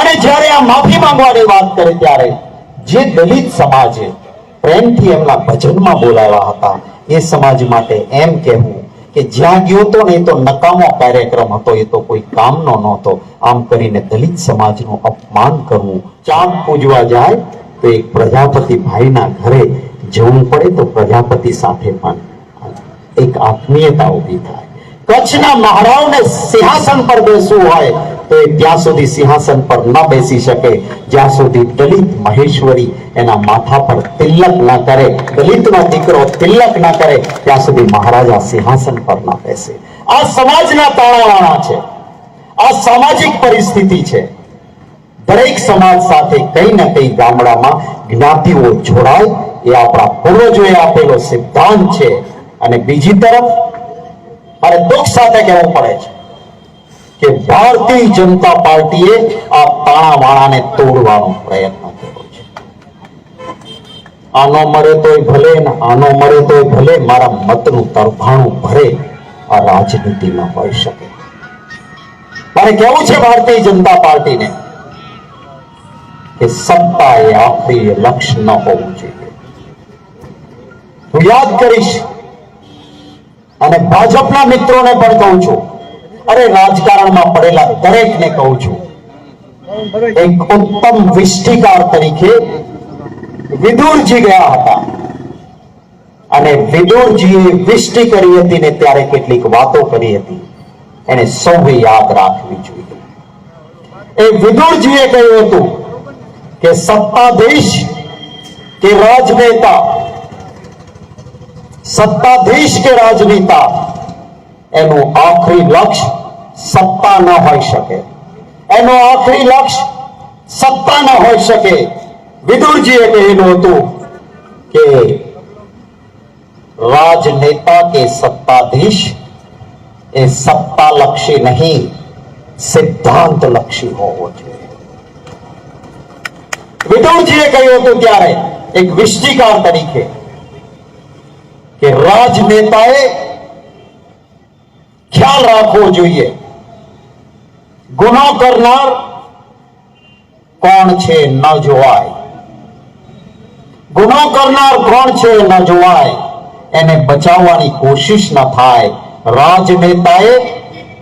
અને જ્યારે આ માફી માંગવાની વાત કરે ત્યારે જે દલિત સમાજે પ્રેમથી એમના ભજનમાં બોલાવ્યા હતા, એ સમાજ માટે એમ કહેવું કે જ્યાં ગયો તો ને તો નકામો કાર્યક્રમ હતો, એ તો કોઈ કામનો નહોતો. આમ કરીને દલિત સમાજનું અપમાન કરવું, ચાંદ પૂજવા જાય તો એક પ્રજાપતિ ભાઈના ઘરે જવું પડે તો પ્રજાપતિ સાથે પણ એક આત્મીયતા ઊભી થાય. કચ્છના મહારાવને સિંહાસન પર બેસવું હોય તો એ ત્યાં સુધી સિંહાસન પર ન બેસી શકે. જ્યાં સુધી દલિત મહેશ્વરી એના માથા પર તિલક ના કરે, દલિતનો દીકરો તિલક ના કરે, ત્યાં સુધી મહારાજા સિંહાસન પર ના બેસે. આ સમાજના તાણાવાણા છે. આ સામાજિક પરિસ્થિતિ છે. દરેક સમાજ સાથે કઈ ને કઈ ગામડામાં જ્ઞાતિઓ જોડાય, એ આપણા પૂર્વજોએ આપેલો સિદ્ધાંત છે. અને બીજી તરફ મારે દુઃખ સાથે કહેવું પડે છે. કે ભારતીય જનતા પાર્ટીએ આ તાણાવાણાને તોડવાનો પ્રયત્ન કર્યો છે. આનો મરે તોય ભલે આનો મરે તોય ભલે મારા મતનું તરફાણું ભરે આ રાજનીતિ ન હોઈ શકે. મારે કેવું છે ભારતીય જનતા પાર્ટીને કે સત્તા એ આખરી લક્ષ્ય ન હોવું જોઈએ. હું યાદ કરીશ અને ભાજપના મિત્રોને પણ કહું છું અરે રાજકારણમાં પડેલા દરેકને કહું છું, એક ઉત્તમ વિષ્ટિકાર તરીકે વિદુરજી ગયા હતા. અને વિદુરજીએ વિષ્ટિ કરી હતી ને ત્યારે કેટલીક વાતો કરી હતી. એને સૌએ યાદ રાખવી જોઈએ. એ વિદુરજીએ કહ્યું હતું કે સત્તાધીશ કે રાજનેતા, સત્તાધીશ કે રાજનેતા એનું આખરી લક્ષ્ય સત્તા ન હોઈ શકે. એનું આખરી લક્ષ્ય સત્તા ન હોઈ શકે. વિદુરજીએ કહેલું હતું કે રાજનેતા કે સત્તાધીશ એ સત્તાલક્ષી નહીં સિદ્ધાંત લક્ષી હોવો જોઈએ. વિદુરજીએ કહ્યું હતું ત્યારે એક વિષ્ટિકાર તરીકે કે રાજનેતાએ ખ્યાલ રાખવો જોઈએ. ગુનો કરનાર કોણ છે ન જોવાય? ગુનો કરનાર કોણ છે ન જોવાય? એને બચાવવાની કોશિશ ન થાય. રાજનેતાએ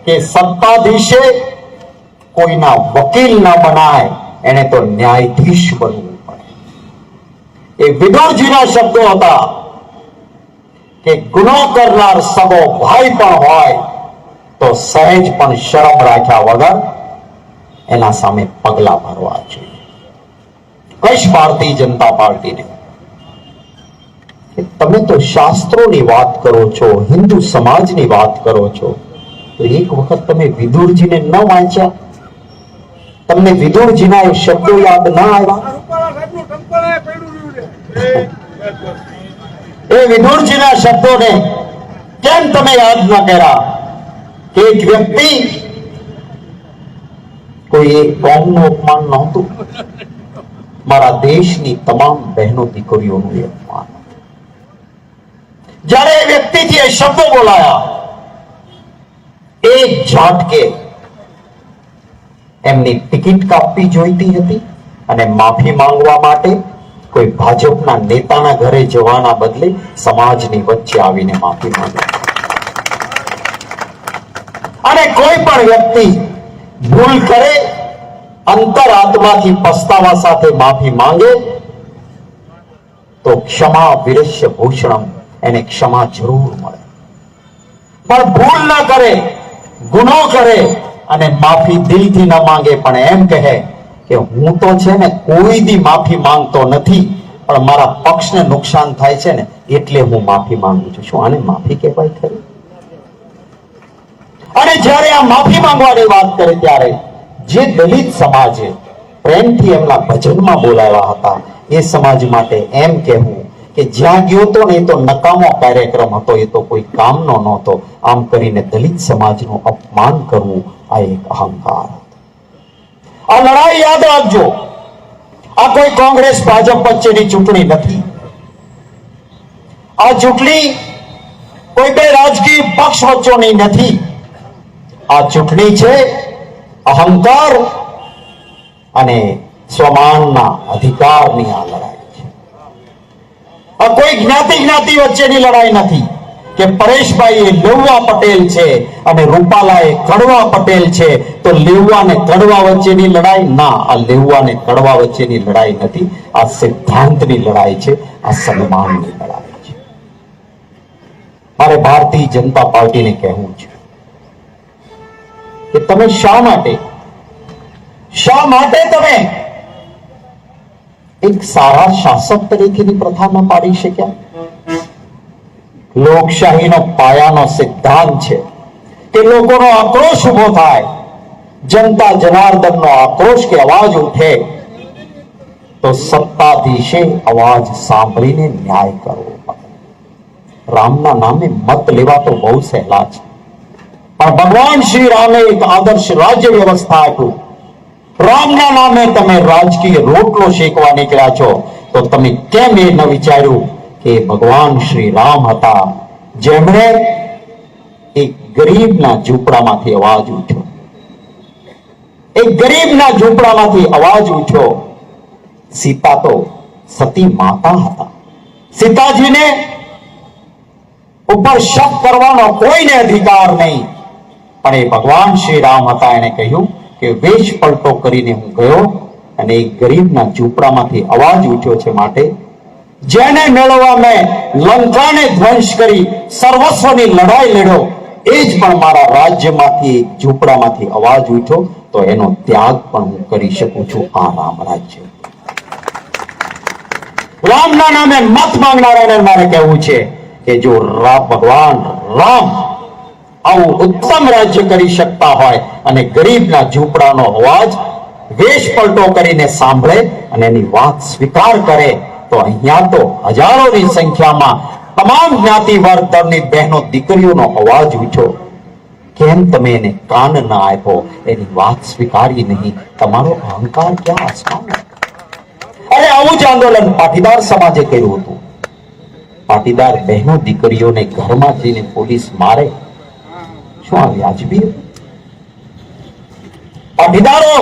કે સત્તાધીશે કોઈના વકીલ ન બનાય, એને તો ન્યાયાધીશ બનવું પડે. એ વિદુરજીના શબ્દો હતા કે ગુનો કરનાર સગો ભાઈ પણ હોય તો સહેજ પણ શરમ રાખ્યા વગર એના સામે પગલા ભરવા જોઈએ. કહીશ ભારતીય જનતા પાર્ટીને? તમે તો શાસ્ત્રોની વાત કરો છો, હિન્દુ સમાજની વાત કરો છો, તો એક વખત તમે વિદુરજીને ન વાંચ્યા? તમને વિદુરજીના એ શબ્દો યાદ ના આવ્યા? એ વિદુરજીના શબ્દોને કેમ તમે યાદ ન કર્યા? એક વ્યક્તિ કોઈ કોમનું અપમાન નહોતું મારા દેશની તમામ બહેનો દીકરીઓનું અપમાન. જ્યારે એ વ્યક્તિથી એ શબ્દો બોલાયા એક ઝાટકે એમની ટિકિટ કાપવી જોઈતી હતી અને માફી માંગવા માટે કોઈ ભાજપના નેતાના ઘરે જવાના બદલે સમાજની વચ્ચે આવીને માફી માંગે અને કોઈ પણ વ્યક્તિ ભૂલ કરે અંતર આત્માથી પસ્તાવા સાથે માફી માંગે, તો ક્ષમા વિરસ્ય ભૂષણમ, એને ક્ષમા જરૂર મળે. પણ ભૂલ ના કરે, ગુનો કરે અને માફી દિલથી ન માંગે, પણ એમ કહે કે હું તો છે ને કોઈ દી માફી માંગતો નથી, પણ મારા પક્ષને નુકસાન થાય છે ને, એટલે હું માફી માંગુ છું. શું આને માફી કહેવાય ખરી? અને જ્યારે આ માફી માંગવાની વાત કરે ત્યારે જે દલિત સમાજે પ્રેમથી એમના ભજનમાં બોલાવ્યા હતા, એ સમાજ માટે એમ કહેવું કે જ્યાં ગયો તો ને એ તો નકામો કાર્યક્રમ હતો, એ તો કોઈ કામનો નહોતો. આમ કરીને દલિત સમાજનું અપમાન કરવું આ એક અહંકાર આ લડાઈ યાદ રાખજો. આ કોઈ કોંગ્રેસ, ભાજપ વચ્ચેની ચૂંટણી નથી. આ ચૂંટણી કોઈ બે રાજકીય પક્ષ વચ્ચેની નથી. આ ચૂંટણી છે, અહંકાર અને સ્વમાનના અધિકારની આ લડાઈ છે. આ કોઈ જ્ઞાતિ જ્ઞાતિ વચ્ચેની લડાઈ નથી કે પરેશભાઈ એ લેવા પટેલ છે અને રૂપાલા એ કડવા પટેલ છે તો લેવા ને કડવા વચ્ચેની લડાઈ? ના, આ લેવા ને કડવા વચ્ચેની લડાઈ નથી. આ સિદ્ધાંતની લડાઈ છે, આ સન્માનની લડાઈ છે. મારે ભારતીય જનતા પાર્ટીને કહેવું છે. કે તમે શા માટે? શા માટે તમે? એક સારા શાસક તરીકેની પ્રથા ન પાડી શક્યા. લોકશાહીનો પાયાનો સિદ્ધાંત છે કે લોકોનો આક્રોશ ઊભો થાય. જનતા જનાર્દનનો આક્રોશ કે અવાજ ઉઠે. તો સત્તાધીશે અવાજ સાંભળીને ન્યાય કરવો રામના નામે મત લેવા તો બહુ સહેલા છે. પણ ભગવાન શ્રી રામે એક આદર્શ રાજ્ય વ્યવસ્થા આપ્યું રામના નામે તમે રાજકીય રોટલો શેકવા નીકળ્યા છો, તો તમે કેમ એ ન વિચાર્યું કે ભગવાન શ્રી રામ હતા? જેમણે એક ગરીબના ઝૂંપડામાંથી અવાજ ઉઠ્યો. એક ગરીબના ઝૂંપડામાંથી અવાજ ઉઠ્યો. સીતા તો સતી માતા હતા. સીતાજીને ઉપર શક કરવાનો કોઈને અધિકાર નહીં. પણ એ ભગવાન શ્રી રામ હતા એને કહ્યું કે વેશ પલટો કરીને હું ગયો અને એ ગરીબના ઝૂંપડામાંથી અવાજ ઉઠ્યો છે માટે, જેને મેળવવા મેં લંકાને ધ્વંસ કરી સર્વસ્વની લડાઈ લડ્યો, એ જ પણ મારા રાજ્યમાંથી ઝૂંપડામાંથી અવાજ ઉઠ્યો, તો એનો ત્યાગ પણ હું કરી શકું છું આ રામ રાજ્ય. રામના નામે મત માંગનારાને મારે કહેવું છે કે જો ભગવાન રામ આવું ઉત્તમ રાજ્ય કરી શકતા હોય અને ગરીબના ઝૂંપડાનો અવાજ વેશ પલટો કરીને સાંભળે અને એની વાત સ્વીકાર કરે, તો અહીંયા તો હજારોની સંખ્યામાં તમામ જ્ઞાતિ વર્ગ બહેનો દીકરીઓનો અવાજ ઉઠ્યો. કેમ તમે એને કાન ના આપ્યો? એની વાત સ્વીકારી નહીં. તમારો અહંકાર ક્યાં આસમાન અરે, આવું જ આંદોલન પાટીદાર સમાજે કર્યું હતું. પાટીદાર બહેનો દીકરીઓને ઘરમાં જઈને પોલીસ મારે. શું વ્યાજબી પાટીદારો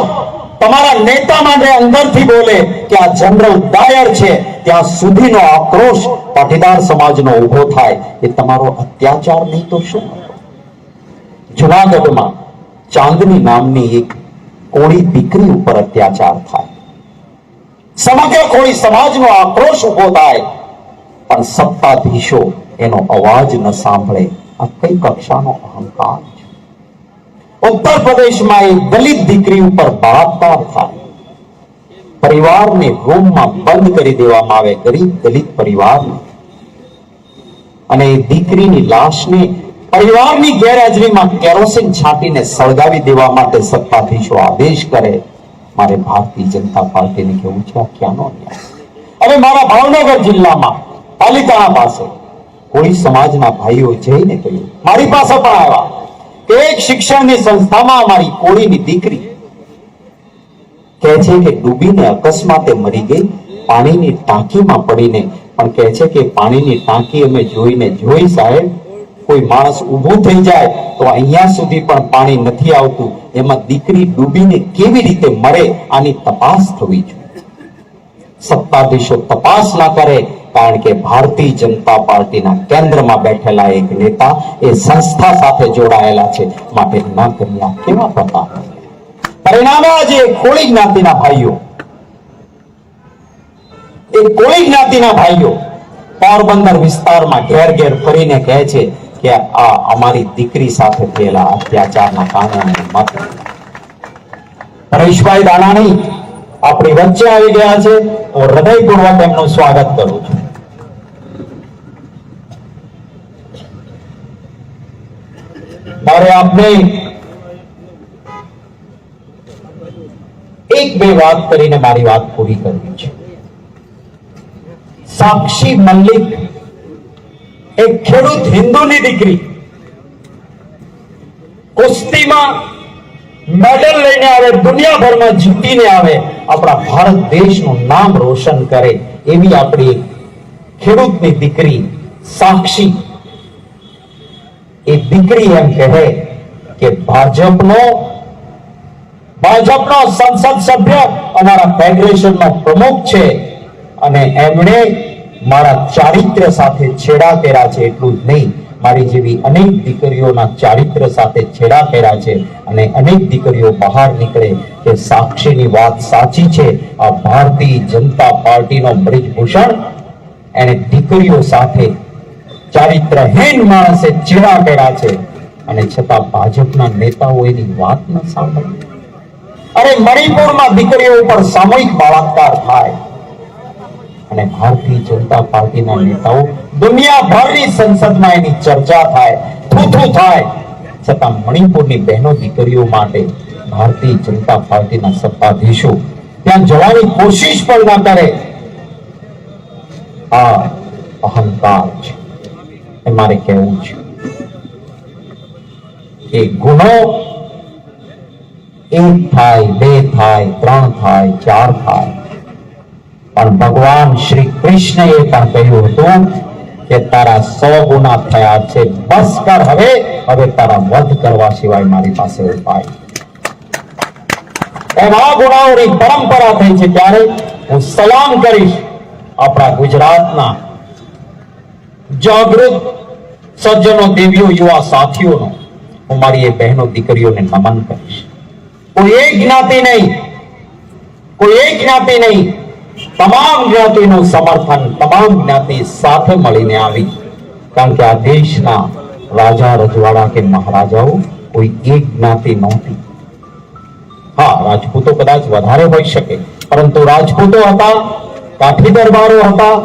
તમારા નેતા માટે અંદરથી બોલે કે આ જનરલ ડાયર છે, ત્યાં સુધીનો આક્રોશ પાટીદાર સમાજનો ઊભો થાય. એ તમારો અત્યાચાર નહીં તો શું? જુનાગઢમાં ચાંદની નામની એક કોળી દીકરી ઉપર અત્યાચાર થાય. સમગ્ર કોળી સમાજનો આક્રોશ ઊભો થાય. પણ સત્તાધીશો એનો અવાજ ન સાંભળે. કઈ કક્ષાનો અહંકાર છે? ઉત્તર પ્રદેશમાં એક દલિત દીકરી ઉપર બળાત્કાર થાય. પરિવારને રૂમમાં બંધ કરી દેવામાં આવે ગરીબ દલિત પરિવારને. અને એ દીકરીની લાશને પરિવારની ગેરહાજરીમાં કેરોસીન છાંટીને સળગાવી દેવા માટે સત્તાધીશો આદેશ કરે. મારે ભારતીય જનતા પાર્ટીને કેવું છે ક્યાંનો અન્યાય હવે મારા ભાવનગર જિલ્લામાં પાલિતાણા પાસે કોળી સમાજના ભાઈઓ જઈને કહ્યું, મારી પાસે પણ આવ્યા કે એક શિક્ષણની સંસ્થામાં મારી કોળીની દીકરી. કહે છે કે ડૂબીને અકસ્માતે મરી ગઈ, પાણીની ટાંકીમાં પડીને. પણ કહે છે કે પાણીની ટાંકી અમે જોઈને, જોઈ સાહેબ, કોઈ માણસ ઊભું થઈ જાય તો અહીંયા સુધી પણ પાણી નથી આવતું. એમાં દીકરી ડૂબીને કેવી રીતે મરે, આની તપાસ થવી જોઈએ. સત્તાધીશો તપાસ ના કરે કારણ કે ભારતીય જનતા પાર્ટીના કેન્દ્રમાં બેઠેલા એક નેતા એ સંસ્થા સાથે જોડાયેલા છે. માટે ન કેવા પ્રકાર? પરિણામે આજે કોળી જ્ઞાતિના ભાઈઓ એ કોળી જ્ઞાતિના ભાઈઓ પોરબંદર વિસ્તારમાં ઘેર ઘેર ફરીને કહે છે કે આ અમારી દીકરી સાથે થયેલા અત્યાચારના કારણે મત પરેશભાઈ દાણાણી આપણી વચ્ચે આવી ગયા છે. હું હૃદયપૂર્વક એમનું સ્વાગત કરું છું. મારે આપને એક બે વાત કરીને મારી વાત પૂરી કરવી છે. સાક્ષી મલ્લિક એક ખેડૂત હિન્દુની દીકરી, કુસ્તીમાં મેડલ લઈને આવે, દુનિયાભરમાં જીતીને આવે, આપણા ભારત દેશનું નામ રોશન કરે એવી આપણી ખેડૂતની દીકરી સાક્ષી. એ દીકરી એમ કહે કે ભાજપનો ભાજપનો સંસદ સભ્ય અમારા ફેડરેશનનો પ્રમુખ છે અને એમણે મારા ચારિત્ર્ય સાથે છેડા કર્યા છે એટલું જ નહીં. મારી જેવી અનેક દીકરીઓના ચારિત્ર સાથે છેડા કર્યા છે અને અનેક દીકરીઓ બહાર નીકળે કે સાક્ષીની વાત સાચી છે. આ ભારતીય જનતા પાર્ટીનો બ્રિજભૂષણ એને દીકરીઓ સાથે ચારિત્રહીન માણસે ચેડા કર્યા છે. અને છતાં ભાજપના નેતાઓ એની વાત ન સાંભળી. અરે મણિપુરમાં દીકરીઓ ઉપર સામૂહિક બળાત્કાર થાય. અને ભારતીય જનતા પાર્ટીના નેતાઓ દુનિયાભરની સંસદમાં એની ચર્ચા થાય, થૂથું થાય. છતાં મણિપુરની બહેનો દીકરીઓ માટે ભારતીય જનતા પાર્ટીના સત્તાધીશો ત્યાં જવાની કોશિશ પણ ના કરે. આ અહંકાર છે. એ મારે કહેવું છે. એ ગુનો એક થાય, બે થાય, ત્રણ થાય, ચાર થાય. પણ ભગવાન શ્રી કૃષ્ણએ પણ કહ્યું હતું કે તારા સો ગુના થયા છે. બસ કર હવે. હવે તારા વધ કરવા સિવાય મારી પાસે ઉપાય એવા ગુનાઓની પરંપરા થઈ છે ત્યારે હું સલામ કરીશ આપણા ગુજરાતના જાગૃત સજ્જનો, દેવીઓ, યુવા સાથીઓનો. હું મારી એ બહેનો, દીકરીઓને નમન કરીશ. કોઈ એક જ્ઞાતિ નહીં. કોઈ એક જ્ઞાતિ નહીં. તમામ જ્ઞાતિનું સમર્થન, તમામ જ્ઞાતિ સાથે મળીને આવી. કારણ કે આ દેશના રાજા રજવાડા કે મહારાજાઓ કોઈ એક જ્ઞાતિ નહોતી. હા, રાજપૂતો કદાચ વધારે હોઈ શકે, પરંતુ રાજપૂતો હતા, કાઠી દરબારો હતા,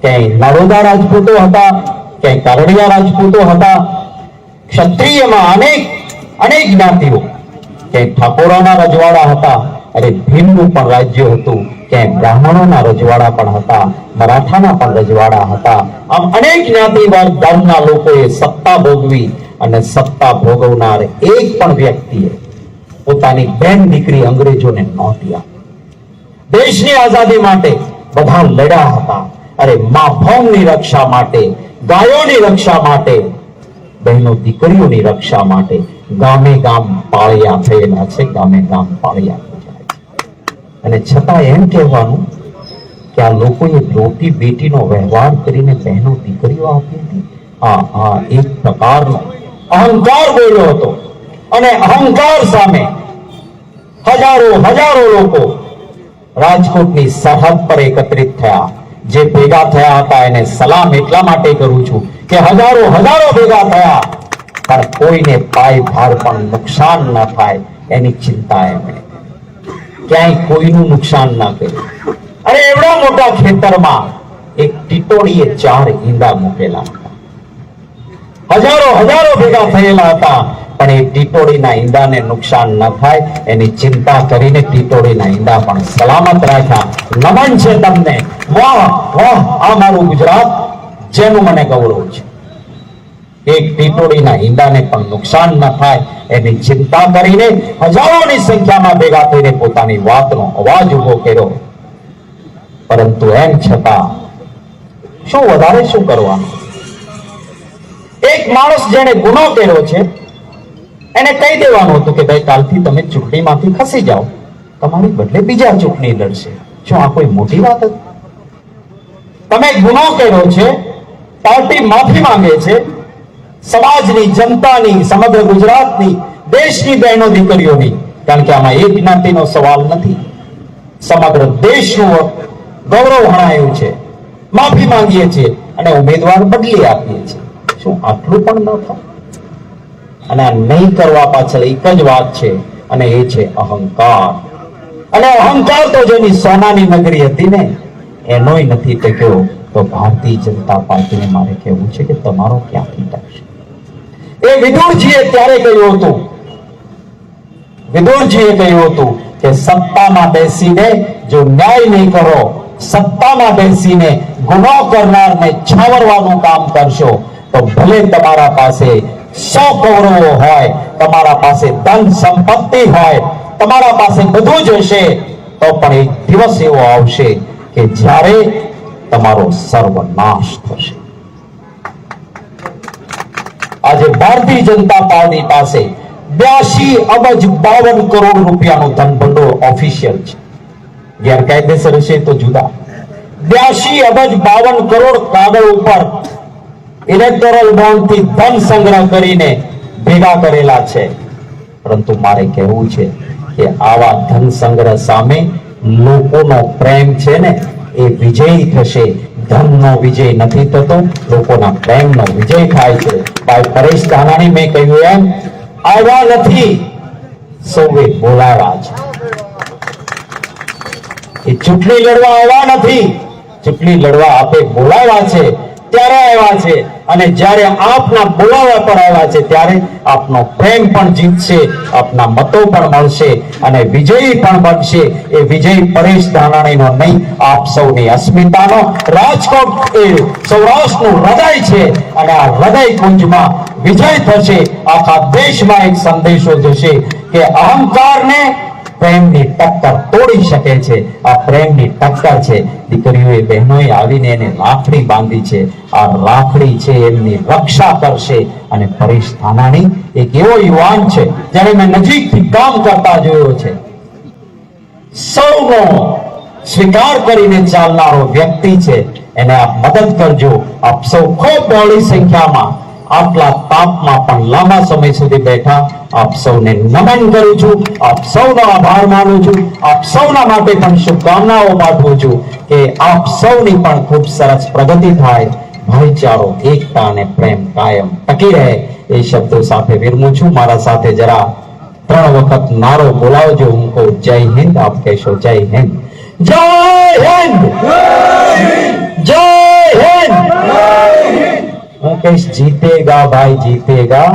ક્યાંય નરોદા રાજપૂતો હતા, ક્યાંય કારડિયા રાજપૂતો હતા, ક્ષત્રિયમાં અનેક અનેક જ્ઞાતિઓ, ક્યાંય ઠાકોરોના રજવાડા હતા અરે ભીમનું પણ રાજ્ય હતું. ક્યાંય બ્રાહ્મણોના રજવાડા પણ હતા, મરાઠાના પણ રજવાડા હતા. આમ અનેક જ્ઞાતિ વર્ગ ધર્મના લોકોએ સત્તા ભોગવી અને સત્તા ભોગવનાર એક પણ વ્યક્તિએ પોતાની બેન દીકરી અંગ્રેજોને નહોતી આપી દેશની આઝાદી માટે બધા લડ્યા હતા. અરે મા ભૌમની રક્ષા માટે, ગાયોની રક્ષા માટે, બહેનો દીકરીઓની રક્ષા માટે ગામે ગામ પાળિયા થયેલા છે, ગામે ગામ પાળિયા. અને છતાં એમ કહેવાનું કે આ લોકોએ રોટી બેટીનો વ્યવહાર કરીને બહેનો દીકરીઓ આપી હતી. હા હા એક પ્રકારનો અહંકાર બોલ્યો હતો. અને અહંકાર સામે હજારો હજારો લોકો રાજકોટની સરહદ પર એકત્રિત થયા. જે ભેગા થયા હતા એને સલામ એટલા માટે કરું છું કે હજારો હજારો ભેગા થયા. પણ કોઈને પાય ભાર પણ નુકસાન ન થાય એની ચિંતા એમણે. ક્યાંય કોઈનું નુકસાન ના કર્યું અરે એવડા મોટા ખેતરમાં એક ટીટોડીએ ચાર ઈંડા મૂકેલા હજારો હજારો ભેગા થયેલા હતા, પણ એ ટીટોડીના ઈંડાને નુકસાન ન થાય. એની ચિંતા કરીને ટીટોડીના ઈંડા પણ સલામત રાખ્યા. નમન છે તમને. વાહ વાહ, આ મારું ગુજરાત, જેનું મને ગૌરવ છે. એક ટીટોડીના ઈંડાને પણ નુકસાન ન થાય એની ચિંતા કરીને હજારોની સંખ્યામાં ભેગા થઈને પોતાની વાતનો અવાજ ઊભો કર્યો. પરંતુ એમ છતાં શું વધારે શું કરવાનું? એક માણસ જેને ગુનો કર્યો છે, એને કહી દેવાનું હતું કે ભાઈ કાલથી તમે ચૂંટણીમાંથી ખસી જાઓ. તમારી બદલે બીજા ચૂંટણી લડશે. શું આ કોઈ મોટી વાત હતી તમે ગુનો કર્યો છે, પાર્ટી માફી માંગે છે સમાજની, જનતાની, સમગ્ર ગુજરાતની, દેશની બહેનો દીકરીઓની. કારણ કે આમાં એક જ્ઞાતિનો સવાલ નથી. સમગ્ર દેશનું ગૌરવ હણાયું છે. માફી માંગીએ છીએ અને ઉમેદવાર બદલી આપીએ છીએ. શું આટલું પણ ન થાય? અને આ નહીં કરવા પાછળ એક જ વાત છે, અને એ છે અહંકાર. અને અહંકાર તો જેની સોનાની નગરી હતી ને, એનોય નથી ટક્યો તો ભારતીય જનતા પાર્ટીને મારે કહેવું છે કે તમારો ક્યાંથી ટકશે એ વિદુરજીએ ત્યારે કહ્યું હતું. વિદુરજીએ કહ્યું હતું કે સત્તામાં બેસીને જો ન્યાય નહીં કરો, સત્તામાં બેસીને ગુનો કરનારને છાવરવાનું કામ કરશો, તો ભલે તમારા પાસે સો કૌરવો હોય, તમારા પાસે ધન સંપત્તિ હોય, તમારા પાસે બધું જ હશે, તો પણ એક દિવસ એવો આવશે કે જ્યારે તમારો સર્વનાશ થશે. આજે ભારતીય જનતા પાર્ટી પાસે બ્યાસી અબજ બાવન કરોડ રૂપિયાનું ધન ભંડોળ ઓફિશિયલ છે. ગેરકાયદેસર હશે તો જુદા. બ્યાસી અબજ બાવન કરોડ કાગળ ઉપર ઇલેક્ટોરલ બોન્ડથી ધન સંગ્રહ કરીને ભેગા કરેલા છે. પરંતુ મારે કહેવું છે કે આવા ધન સંગ્રહ સામે લોકોનો પ્રેમ છે ને, એ વિજયી થશે ધનનો વિજય નથી થતો, લોકોના પ્રેમનો વિજય થાય છે. ભાઈ પરેશ ધાનાણી મેં કહ્યું એમ આવ્યા નથી. સૌએ બોલાવ્યા છે. ચૂંટણી લડવા આવ્યા નથી, ચૂંટણી લડવા આપે બોલાવ્યા છે. ત્યારે આવ્યા છે. અને જ્યારે આપના બોલાવા પર આવ્યા છે, ત્યારે આપનો પ્રેમ પણ જીતશે, આપના મતો પણ મળશે અને વિજયી પણ બનશે. એ વિજય પરેશ ધાનાણીનો નહીં, આપ સૌની અસ્મિતાનો રાજકોટ એ સૌરાષ્ટ્રનું હૃદય છે. અને આ હૃદય કુંજમાં વિજય થશે. આખા દેશમાં એક સંદેશો જશે કે અહંકારને પ્રેમની ટક્કર તોડી શકે છે. આ પ્રેમની ટક્કર છે. દીકરીઓએ, બહેનોએ આવીને એને રાખડી બાંધી છે. આ રાખડી છે એમની રક્ષા કરશે. અને પરેશ ધાનાણી એક એવો યુવાન છે જેને મેં નજીકથી કામ કરતા જોયો છે. સૌનો સ્વીકાર કરીને ચાલનારો વ્યક્તિ છે. એને આપ મદદ કરજો. આપ સૌ ખૂબ બહોળી સંખ્યામાં આટલા તાપમાં પણ લાંબા સમય સુધી બેઠા. આપ સૌને નમન કરું છું. આપ સૌનો આભાર માનું છું. આપ સૌના માટે પણ શુભકામનાઓ પાઠવું છું કે આપ સૌની પણ ખૂબ સરસ પ્રગતિ થાય. ભાઈચારો, એકતા અને પ્રેમ કાયમ ટકી રહે. એ શબ્દો સાથે વિરમું છું. મારા સાથે જરા ત્રણ વખત નારો બોલાવજો. હું કહું, જય હિન્દ. આપ કહેશો, જય હિન્દ. જય હિન્દ! જય હિન્દ! હું કહીશ જીતેગા ભાઈ જીતેગા